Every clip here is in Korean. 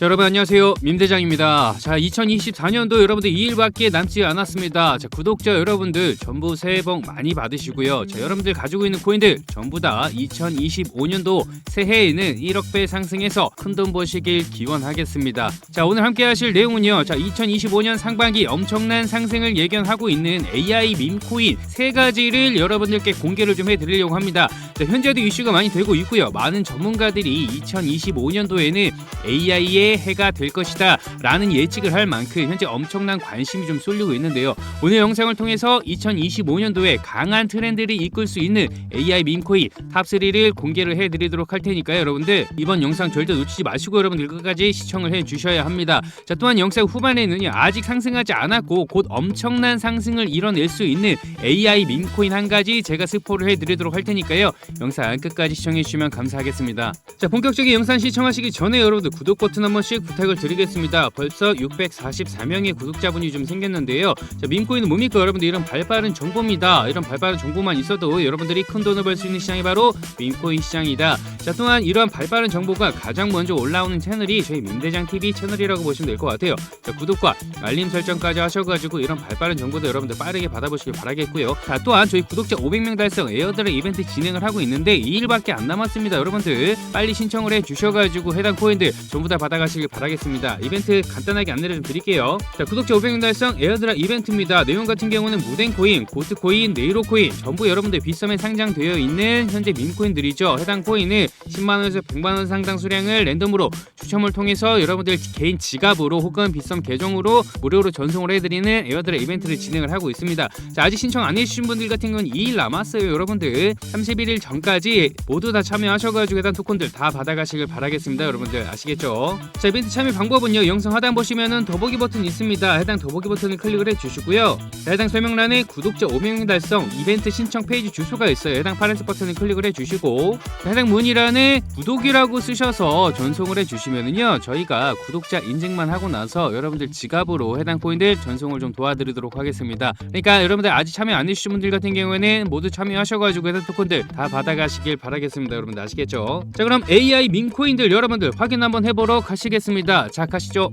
자, 여러분 안녕하세요. 민대장입니다. 자, 2024년도 여러분들 2일밖에 남지 않았습니다. 자, 구독자 여러분들 전부 새해 복 많이 받으시고요. 자, 여러분들 가지고 있는 코인들 전부 다 2025년도 새해에는 1억 배 상승해서 큰 돈 버시길 기원하겠습니다. 자, 오늘 함께 하실 내용은요. 자, 2025년 상반기 엄청난 상승을 예견하고 있는 AI 밈코인 세 가지를 여러분들께 공개를 좀 해 드리려고 합니다. 자, 현재도 이슈가 많이 되고 있고요. 많은 전문가들이 2025년도에는 AI의 해가 될 것이다 라는 예측을 할 만큼 현재 엄청난 관심이 좀 쏠리고 있는데요. 오늘 영상을 통해서 2025년도에 강한 트렌드를 이끌 수 있는 AI 밈코인 탑3를 공개를 해드리도록 할 테니까요. 여러분들 이번 영상 절대 놓치지 마시고 여러분들 끝까지 시청을 해주셔야 합니다. 자 또한 영상 후반에는요 아직 상승하지 않았고 곧 엄청난 상승을 이뤄낼 수 있는 AI 밈코인 한 가지 제가 스포를 해드리도록 할 테니까요. 영상 끝까지 시청해주시면 감사하겠습니다. 자 본격적인 영상 시청하시기 전에 여러분들 구독 버튼 한번 씩 부탁을 드리겠습니다. 벌써 644명의 구독자분이 좀 생겼는데요. 자 밈코인은 뭡니까 여러분들 이런 발빠른 정보입니다. 이런 발빠른 정보만 있어도 여러분들이 큰 돈을 벌 수 있는 시장이 바로 밈코인 시장이다. 자 또한 이러한 발빠른 정보가 가장 먼저 올라오는 채널이 저희 민대장 TV 채널이라고 보시면 될 것 같아요. 자 구독과 알림 설정까지 하셔가지고 이런 발빠른 정보도 여러분들 빠르게 받아보시길 바라겠고요. 자 또한 저희 구독자 500명 달성 에어드랍 이벤트 진행을 하고 있는데 2일밖에 안 남았습니다. 여러분들 빨리 신청을 해 주셔가지고 해당 코인들 전부 다 받아가 시길 바라겠습니다. 이벤트 간단하게 안내를 좀 드릴게요. 자 구독자 500명 달성 에어드랍 이벤트입니다. 내용 같은 경우는 무덴 코인, 고트 코인, 네이로 코인 전부 여러분들 비썸에 상장되어 있는 현재 밈 코인들이죠. 해당 코인을 10만 원에서 100만 원 상당 수량을 랜덤으로 추첨을 통해서 여러분들 개인 지갑으로 혹은 비썸 계정으로 무료로 전송을 해드리는 에어드랍 이벤트를 진행을 하고 있습니다. 자 아직 신청 안 해주신 분들 같은 건 2일 남았어요, 여러분들. 31일 전까지 모두 다 참여하셔가지고 해당 토큰들 다 받아가시길 바라겠습니다, 여러분들 아시겠죠? 자 이벤트 참여 방법은요 영상 하단 보시면은 더보기 버튼 있습니다. 해당 더보기 버튼을 클릭을 해주시고요. 자, 해당 설명란에 구독자 500명 달성 이벤트 신청 페이지 주소가 있어요. 해당 파란색 버튼을 클릭을 해주시고 해당 문의란에 구독이라고 쓰셔서 전송을 해주시면은요 저희가 구독자 인증만 하고 나서 여러분들 지갑으로 해당 코인들 전송을 좀 도와드리도록 하겠습니다. 그러니까 여러분들 아직 참여 안 해주신 분들 같은 경우에는 모두 참여하셔가지고 해당 토큰들 다 받아가시길 바라겠습니다. 여러분들 아시겠죠? 자 그럼 AI 민코인들 여러분들 확인 한번 해보러 가시 겠습니다. 자 가시죠.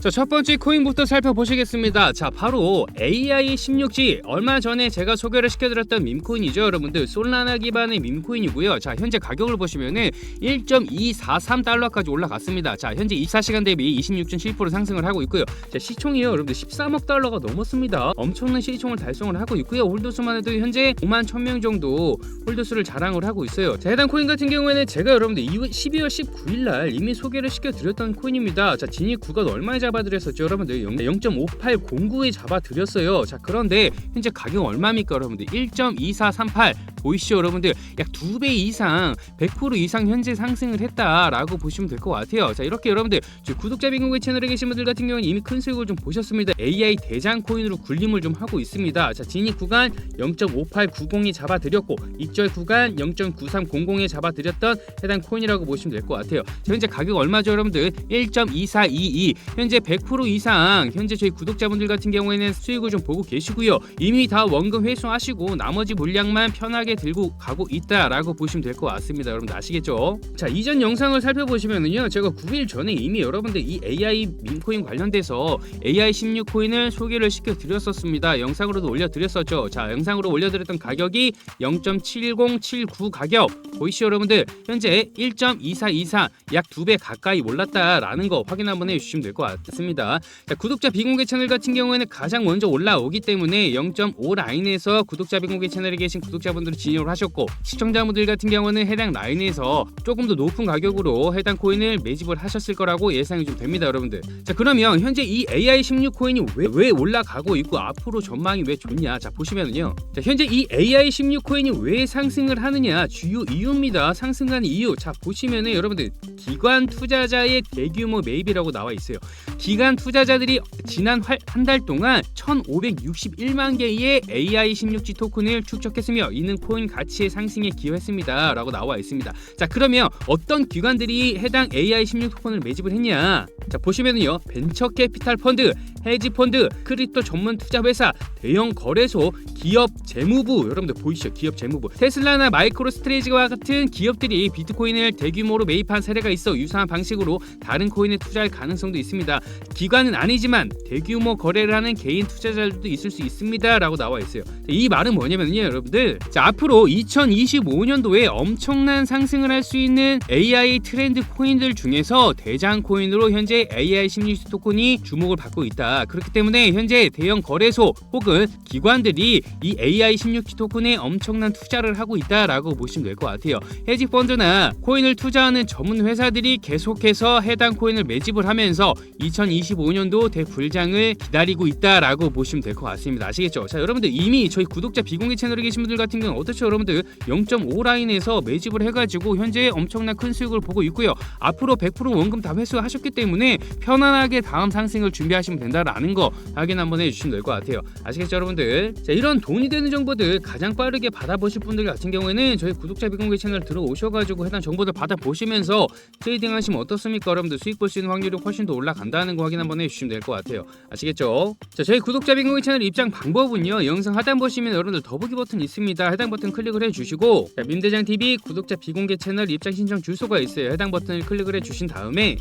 자, 첫 번째 코인부터 살펴보시겠습니다. 자, 바로 AI 16G. 얼마 전에 제가 소개를 시켜드렸던 밈코인이죠, 여러분들. 솔라나 기반의 밈코인이고요. 자, 현재 가격을 보시면은 1.243달러까지 올라갔습니다. 자, 현재 24시간 대비 26.7% 상승을 하고 있고요. 자, 시총이요, 여러분들 13억 달러가 넘었습니다. 엄청난 시총을 달성을 하고 있고요. 홀더수만 해도 현재 5만 1000명 정도 홀더수를 자랑을 하고 있어요. 자, 해당 코인 같은 경우에는 제가 여러분들 12월 19일 날 이미 소개를 시켜드렸던 코인입니다. 자, 진입 구간 얼마에 잡아드렸었죠. 여러분들 0.5809에 잡아드렸어요. 자 그런데 현재 가격 얼마입니까 여러분들? 1.2438 보이시죠 여러분들? 약 두 배 이상 100% 이상 현재 상승을 했다라고 보시면 될 것 같아요. 자 이렇게 여러분들 저 구독자 빙고의 채널에 계신 분들 같은 경우는 이미 큰 수익을 좀 보셨습니다. AI 대장 코인으로 굴림을 좀 하고 있습니다. 자 진입 구간 0.5890이 잡아드렸고 입절 구간 0.9300에 잡아드렸던 해당 코인이라고 보시면 될 것 같아요. 자, 현재 가격 얼마죠 여러분들? 1.2422 현재 100% 이상. 현재 저희 구독자분들 같은 경우에는 수익을 좀 보고 계시고요. 이미 다 원금 회수하시고 나머지 물량만 편하게 들고 가고 있다라고 보시면 될 것 같습니다. 여러분들 아시겠죠? 자 이전 영상을 살펴보시면은요. 제가 9일 전에 이미 여러분들 이 AI 밈코인 관련돼서 AI 16 코인을 소개를 시켜드렸었습니다. 영상으로도 올려드렸었죠. 자 영상으로 올려드렸던 가격이 0.7079 가격. 보이시죠 여러분들? 현재 1.2424 약 두 배 가까이 올랐다라는 거 확인 한번 해주시면 될 것 같 습니다. 자, 구독자 비공개 채널 같은 경우에는 가장 먼저 올라오기 때문에 0.5 라인에서 구독자 비공개 채널에 계신 구독자분들이 진입을 하셨고 시청자분들 같은 경우는 해당 라인에서 조금 더 높은 가격으로 해당 코인을 매집을 하셨을 거라고 예상이 좀 됩니다 여러분들. 자 그러면 현재 이 AI 16 코인이 왜, 왜 올라가고 있고 앞으로 전망이 왜 좋냐? 자 보시면은요. 자 현재 이 AI 16 코인이 왜 상승을 하느냐? 주요 이유입니다. 상승하는 이유. 자 보시면은 여러분들 기관 투자자의 대규모 매입이라고 나와 있어요 기관 투자자들이 지난 한 달 동안 1,561만 개의 AI 16G 토큰을 축적했으며 이는 코인 가치의 상승에 기여했습니다 라고 나와 있습니다. 자 그러면 어떤 기관들이 해당 AI16 토큰을 매집을 했냐? 자 보시면은요 벤처 캐피탈 펀드, 헤지 펀드, 크립토 전문 투자 회사, 대형 거래소, 기업 재무부 여러분들 보이시죠? 기업 재무부 테슬라나 마이크로 스트레이지와 같은 기업들이 비트코인을 대규모로 매입한 사례가 있어 유사한 방식으로 다른 코인에 투자할 가능성도 있습니다. 기관은 아니지만 대규모 거래를 하는 개인 투자자들도 있을 수 있습니다라고 나와 있어요. 자, 이 말은 뭐냐면요, 여러분들. 자, 앞으로 2025년도에 엄청난 상승을 할 수 있는 AI 트렌드 코인들 중에서 대장 코인으로 현재 AI 심리 토큰이 주목을 받고 있다. 그렇기 때문에 현재 대형 거래소 혹은 기관들이 이 AI 16 토큰에 엄청난 투자를 하고 있다라고 보시면 될 것 같아요. 헤지 펀드나 코인을 투자하는 전문 회사들이 계속해서 해당 코인을 매집을 하면서 2025년도 대불장을 기다리고 있다라고 보시면 될 것 같습니다. 아시겠죠? 자, 여러분들 이미 저희 구독자 비공개 채널에 계신 분들 같은 경우는 어떻죠, 여러분들? 0.5 라인에서 매집을 해가지고 현재 엄청난 큰 수익을 보고 있고요. 앞으로 100% 원금 다 회수하셨기 때문에 편안하게 다음 상승을 준비하시면 된다라는 거 확인 한번 해주시면 될 것 같아요. 아시겠죠, 여러분들? 자, 이런 돈이 되는 정보들 가장 빠르게 받아보실 분들 같은 경우에는 저희 구독자 비공개 채널 들어오셔가지고 해당 정보들 받아보시면서 트레이딩 하시면 어떻습니까? 여러분들 수익 볼 수 있는 확률이 훨씬 더 올라간다는 거 확인 한번 해주시면 될 것 같아요. 아시겠죠? 자, 저희 구독자 비공개 채널 입장 방법은요. 영상 하단 보시면 여러분들 더보기 버튼 있습니다. 해당 버튼 클릭을 해주시고 자, 민대장 TV 구독자 비공개 채널 입장 신청 주소가 있어요. 해당 버튼을 클릭을 해주신 다음에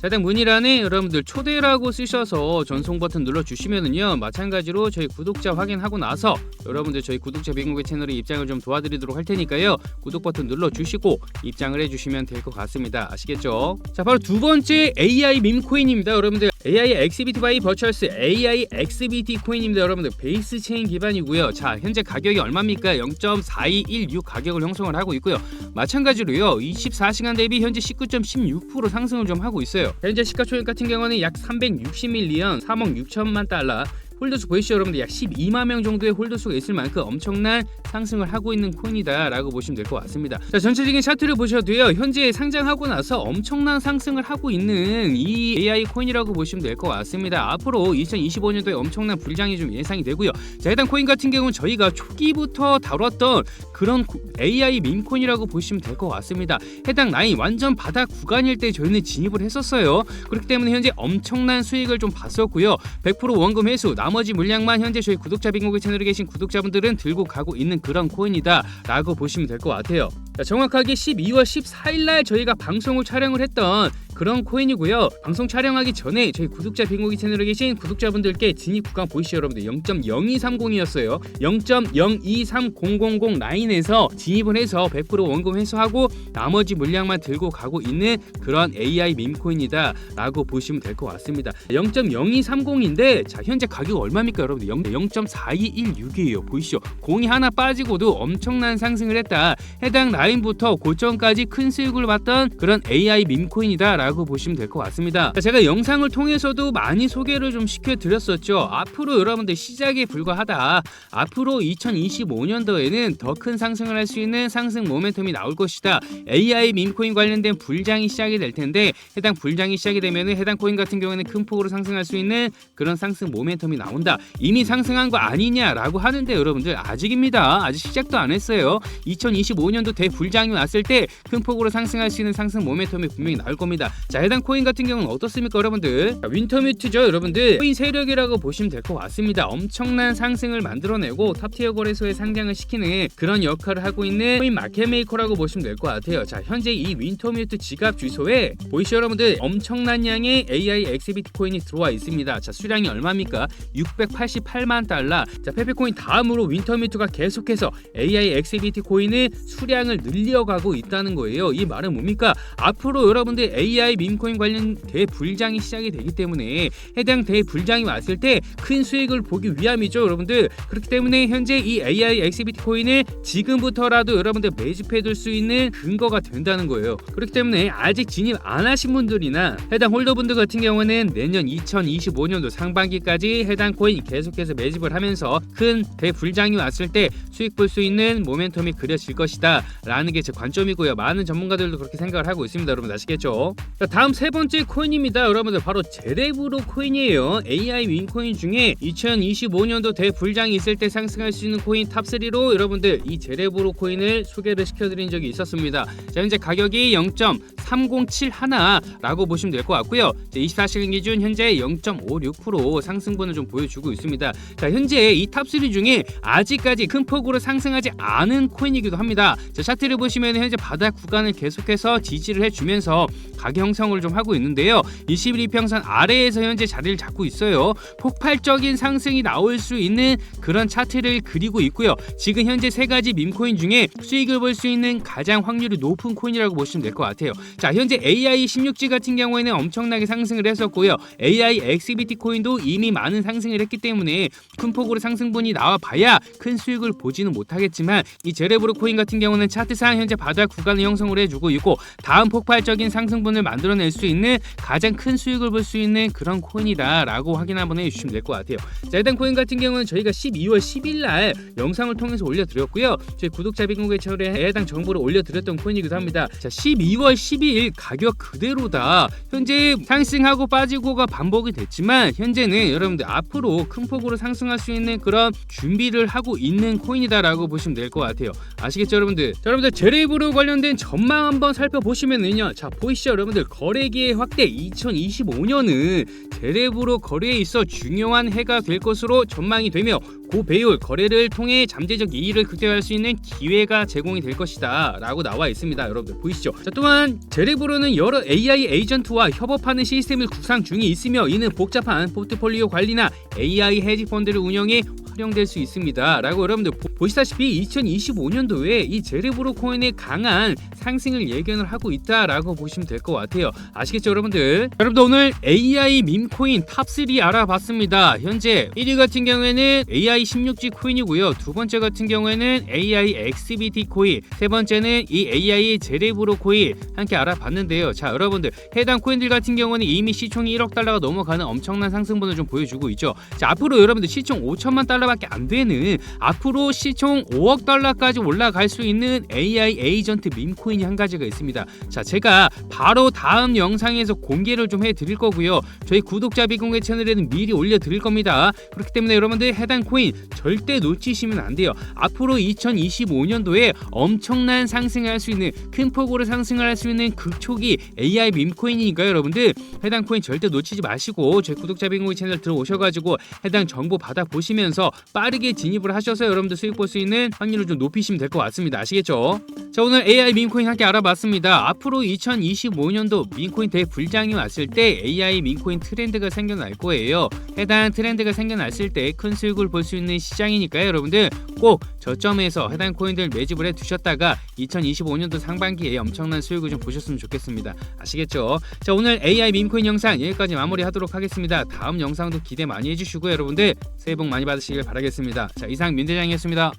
자, 해당 문의란에 여러분들 초대라고 쓰셔서 전송 버튼 눌러 주시면은요 마찬가지로 저희 구독자 확인하고 나서 여러분들 저희 구독자 비공개 채널에 입장을 좀 도와드리도록 할 테니까요 구독 버튼 눌러 주시고 입장을 해주시면 될 것 같습니다 아시겠죠? 자 바로 두 번째 AI 밈 코인입니다 여러분들 AI XBT 바이 버처스 AI XBT 코인입니다. 여러분들 베이스 체인 기반이고요. 자 현재 가격이 얼마입니까? 0.4216 가격을 형성을 하고 있고요. 마찬가지로요 24시간 대비 현재 19.16% 상승을 좀 하고 있어요. 현재 시가총액 같은 경우는 약 360밀리언 3억 6천만 달러 홀더수 보이시죠 여러분들 약 12만 명 정도의 홀더수가 있을 만큼 엄청난 상승을 하고 있는 코인이다라고 보시면 될 것 같습니다. 자 전체적인 차트를 보셔도요 현재 상장하고 나서 엄청난 상승을 하고 있는 이 AI 코인이라고 보시면 될 것 같습니다. 앞으로 2025년도에 엄청난 불장이 좀 예상이 되고요. 자 해당 코인 같은 경우는 저희가 초기부터 다뤘던 그런 AI 밈코인이라고 보시면 될 것 같습니다. 해당 라인 완전 바닥 구간일 때 저희는 진입을 했었어요. 그렇기 때문에 현재 엄청난 수익을 좀 봤었고요. 100% 원금 회수 나머지 물량만 현재 저희 구독자 빙고기 채널에 계신 구독자분들은 들고 가고 있는 그런 코인이다 라고 보시면 될 것 같아요. 자, 정확하게 12월 14일 날 저희가 방송을 촬영을 했던 그런 코인이고요. 방송 촬영하기 전에 저희 구독자 빙고기 채널에 계신 구독자분들께 진입 구간 보이시죠, 여러분들 0.0230이었어요. 0.023000 라인에서 진입을 해서 100% 원금 회수하고 나머지 물량만 들고 가고 있는 그런 AI 밈코인이다 라고 보시면 될 것 같습니다. 0.0230인데 자 현재 가격 얼마입니까, 여러분들? 0.4216이에요. 보이시죠? 공이 하나 빠지고도 엄청난 상승을 했다. 해당 라인부터 고점까지 큰 수익을 봤던 그런 AI 밈코인이다라고 보시면 될 것 같습니다. 자, 제가 영상을 통해서도 많이 소개를 좀 시켜드렸었죠. 앞으로 여러분들 시작에 불과하다. 앞으로 2025년도에는 더 큰 상승을 할 수 있는 상승 모멘텀이 나올 것이다. AI 밈코인 관련된 불장이 시작이 될 텐데 해당 불장이 시작이 되면 해당 코인 같은 경우에는 큰 폭으로 상승할 수 있는 그런 상승 모멘텀이 나온다. 이미 상승한 거 아니냐라고 하는데 여러분들 아직입니다. 아직 시작도 안 했어요. 2025년도 대 불장이 왔을 때 큰 폭으로 상승할 수 있는 상승 모멘텀이 분명히 나올 겁니다. 자 해당 코인 같은 경우는 어떻습니까 여러분들? 자, 윈터뮤트죠 여러분들. 코인 세력이라고 보시면 될 것 같습니다. 엄청난 상승을 만들어내고 탑티어 거래소에 상장을 시키는 그런 역할을 하고 있는 코인 마켓메이커라고 보시면 될 것 같아요. 자 현재 이 윈터뮤트 지갑 주소에 보이시죠 여러분들 엄청난 양의 AI XBT 코인이 들어와 있습니다. 자 수량이 얼마입니까? 688만 달러. 자 페페코인 다음으로 윈터뮤트가 계속해서 AI XBT 코인의 수량을 늘려가고 있다는 거예요. 이 말은 뭡니까? 앞으로 여러분들 AI 밈코인 관련 대불장이 시작이 되기 때문에 해당 대불장이 왔을 때 큰 수익을 보기 위함이죠, 여러분들. 그렇기 때문에 현재 이 AI XBT 코인을 지금부터라도 여러분들 매집해둘 수 있는 근거가 된다는 거예요. 그렇기 때문에 아직 진입 안 하신 분들이나 해당 홀더분들 같은 경우는 내년 2025년도 상반기까지 해당 코인 계속해서 매집을 하면서 큰 대불장이 왔을 때 수익 볼 수 있는 모멘텀이 그려질 것이다 라는 게 제 관점이고요. 많은 전문가들도 그렇게 생각을 하고 있습니다. 여러분 아시겠죠? 자, 다음 세 번째 코인입니다. 여러분들 바로 제레브로 코인이에요. AI 윈코인 중에 2025년도 대불장이 있을 때 상승할 수 있는 코인 탑3로 여러분들 이 제레브로 코인을 소개를 시켜드린 적이 있었습니다. 자, 현재 가격이 0.3071라고 보시면 될 것 같고요. 24시간 기준 현재 0.56% 상승분을 좀 보여주고 있습니다. 자, 현재 이 탑3 중에 아직까지 큰 폭으로 상승하지 않은 코인이기도 합니다. 자, 를 보시면 현재 바닥 구간을 계속해서 지지를 해주면서 가격 형성을 좀 하고 있는데요. 21이평선 아래에서 현재 자리를 잡고 있어요. 폭발적인 상승이 나올 수 있는 그런 차트를 그리고 있고요. 지금 현재 세 가지 밈코인 중에 수익을 볼 수 있는 가장 확률이 높은 코인이라고 보시면 될 것 같아요. 자, 현재 AI 16G 같은 경우에는 엄청나게 상승을 했었고요. AI XBT 코인도 이미 많은 상승을 했기 때문에 큰 폭으로 상승분이 나와 봐야 큰 수익을 보지는 못하겠지만 이 제레브로 코인 같은 경우는 차트 상 현재 바닥 구간을 형성을 해주고 있고 다음 폭발적인 상승분을 만들어낼 수 있는 가장 큰 수익을 볼 수 있는 그런 코인이다라고 확인 한번 해주시면 될 것 같아요. 자, 일단 코인 같은 경우는 저희가 12월 10일 날 영상을 통해서 올려드렸고요. 저희 구독자 비공개 채널에 해당 정보를 올려드렸던 코인이기도 합니다. 자, 12월 12일 가격 그대로다. 현재 상승하고 빠지고가 반복이 됐지만 현재는 여러분들 앞으로 큰 폭으로 상승할 수 있는 그런 준비를 하고 있는 코인이다라고 보시면 될 것 같아요. 아시겠죠, 여러분들? 자, 여러분들 제레이브로 관련된 전망 한번 살펴보시면은요. 자, 보이시죠, 여러분들? 거래기의 확대 2025년은 제레브로 거래에 있어 중요한 해가 될 것으로 전망이 되며 고배율 거래를 통해 잠재적 이익을 극대화할 수 있는 기회가 제공이 될 것이다 라고 나와 있습니다 여러분들 보이시죠 자 또한 제레브로는 여러 AI 에이전트와 협업하는 시스템을 구상 중에 있으며 이는 복잡한 포트폴리오 관리나 AI 헤지 펀드를 운영해 활용될 수 있습니다. 라고 여러분들 보, 보시다시피 2025년도에 이 제레브로 코인의 강한 상승을 예견을 하고 있다라고 보시면 될 것 같아요. 아시겠죠 여러분들? 여러분들 오늘 AI 밈코인 탑3 알아봤습니다. 현재 1위 같은 경우에는 AI 16G 코인이고요. 두 번째 같은 경우에는 AI XBT 코인 세 번째는 이 AI 제레브로 코인 함께 알아봤는데요. 자 여러분들 해당 코인들 같은 경우는 이미 시총이 1억 달러가 넘어가는 엄청난 상승분을 좀 보여주고 있죠. 자 앞으로 여러분들 시총 5천만 달러 밖에 안 되는 앞으로 시총 5억 달러까지 올라갈 수 있는 AI 에이전트 밈코인이 한 가지가 있습니다. 자 제가 바로 다음 영상에서 공개를 좀 해드릴 거고요. 저희 구독자 비공개 채널에는 미리 올려드릴 겁니다. 그렇기 때문에 여러분들 해당 코인 절대 놓치시면 안 돼요. 앞으로 2025년도에 엄청난 상승할 수 있는 큰 폭으로 상승을 할 수 있는 극초기 AI 밈코인이니까요 여러분들. 해당 코인 절대 놓치지 마시고 저희 구독자 비공개 채널 들어오셔가지고 해당 정보 받아 보시면서 빠르게 진입을 하셔서 여러분들 수익 볼 수 있는 확률을 좀 높이시면 될 것 같습니다. 아시겠죠? 자 오늘 AI 밈코인 함께 알아봤습니다. 앞으로 2025년도 밈코인 대불장이 왔을 때 AI 밈코인 트렌드가 생겨날 거예요. 해당 트렌드가 생겨났을 때 큰 수익을 볼 수 있는 시장이니까요 여러분들. 꼭 저점에서 해당 코인들 매집을 해 두셨다가 2025년도 상반기에 엄청난 수익을 좀 보셨으면 좋겠습니다. 아시겠죠? 자 오늘 AI 밈코인 영상 여기까지 마무리하도록 하겠습니다. 다음 영상도 기대 많이 해주시고 여러분들. 새해 복 많이 받으시길 바라겠습니다. 자 이상 민대장이었습니다